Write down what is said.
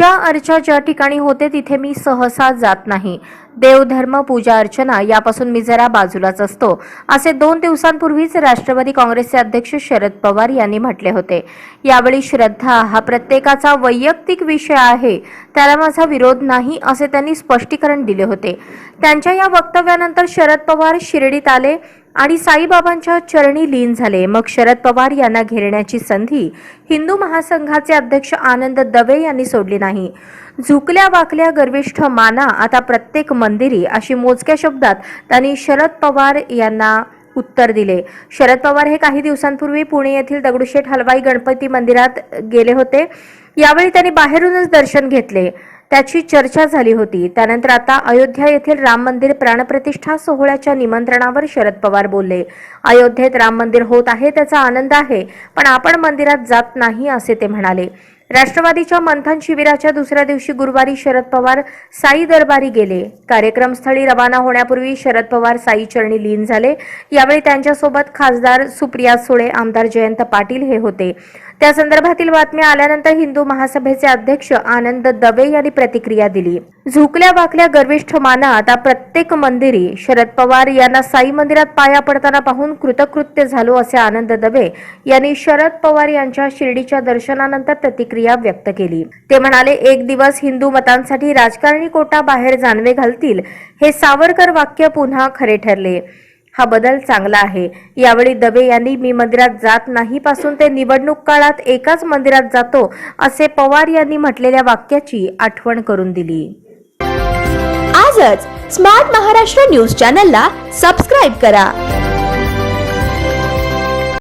पूजा अर्चा ज्या ठिकाणी होते तिथे मी सहसा जात नाही. देवधर्म पूजा अर्चना यापासून मी जरा बाजूलाच असतो. असे दोन दिवसांपूर्वीच राष्ट्रवादी काँग्रेसचे अध्यक्ष शरद पवार यांनी म्हटले होते. यावेळी श्रद्धा हा प्रत्येकाचा वैयक्तिक विषय आहे. त्याला माझा विरोध नाही असे त्यांनी स्पष्टीकरण दिले होते. त्यांच्या या वक्तव्यानंतर शरद पवार शिर्डीत आले. आणि साईबाबांच्या चरणी लीन झाले. मग शरद पवार यांना घेरण्याची संधी हिंदू महासंघाचे अध्यक्ष आनंद दवे यांनी सोडली नाही. झुकल्या वाकल्या गर्विष्ठ माना आता प्रत्येक मंदिरी अशी मोजक्या शब्दात त्यांनी शरद पवार यांना उत्तर दिले. शरद पवार हे काही दिवसांपूर्वी पुणे येथील दगडूशेठ हलवाई गणपती मंदिरात गेले होते. यावेळी त्यांनी बाहेरूनच दर्शन घेतले. त्याची चर्चा झाली होती. त्यानंतर आता अयोध्या येथील राम मंदिर प्राणप्रतिष्ठा सोहळ्याच्या निमंत्रणावर शरद पवार बोलले. अयोध्येत राम मंदिर होत आहे त्याचा आनंद आहे पण आपण मंदिरात जात नाही असे ते म्हणाले. राष्ट्रवादीच्या मंथन शिबिराच्या दुसऱ्या दिवशी गुरुवारी शरद पवार साई दरबारी गेले. कार्यक्रमस्थळी रवाना होण्यापूर्वी शरद पवार साई चरणी लीन झाले. यावेळी त्यांच्यासोबत खासदार सुप्रिया सुळे आमदार जयंत पाटील हे होते. त्या संदर्भातील बातम्या आल्यानंतर हिंदू महासभेचे अध्यक्ष आनंद दवे यांनी प्रतिक्रिया दिली. झुकल्या वाकल्या गर्विष्ठ माना आता प्रत्येक मंदिरी शरद पवार यांना साई मंदिरात पाया पडताना पाहून कृतकृत्य झालो असे आनंद दवे यांनी शरद पवार यांच्या शिर्डीच्या दर्शनानंतर प्रतिक्रिया प्रतिक्रिया व्यक्त केली. ते म्हणाले एक दिवस हिंदू मतांसाठी राजकारणी कोटा बाहेर जानवे घालतील हे सावरकर वाक्य पुन्हा खरे ठरले. हा बदल चांगला आहे. यावेळी दवे यांनी मी मंदिरात जात नाही पासून ते निवडणूक काळात एकाच मंदिरात जातो असे पवार यांनी म्हटलेल्या वाक्याची आठवण करून दिली. आजच स्मार्ट महाराष्ट्र न्यूज चॅनलला सबस्क्राईब करा.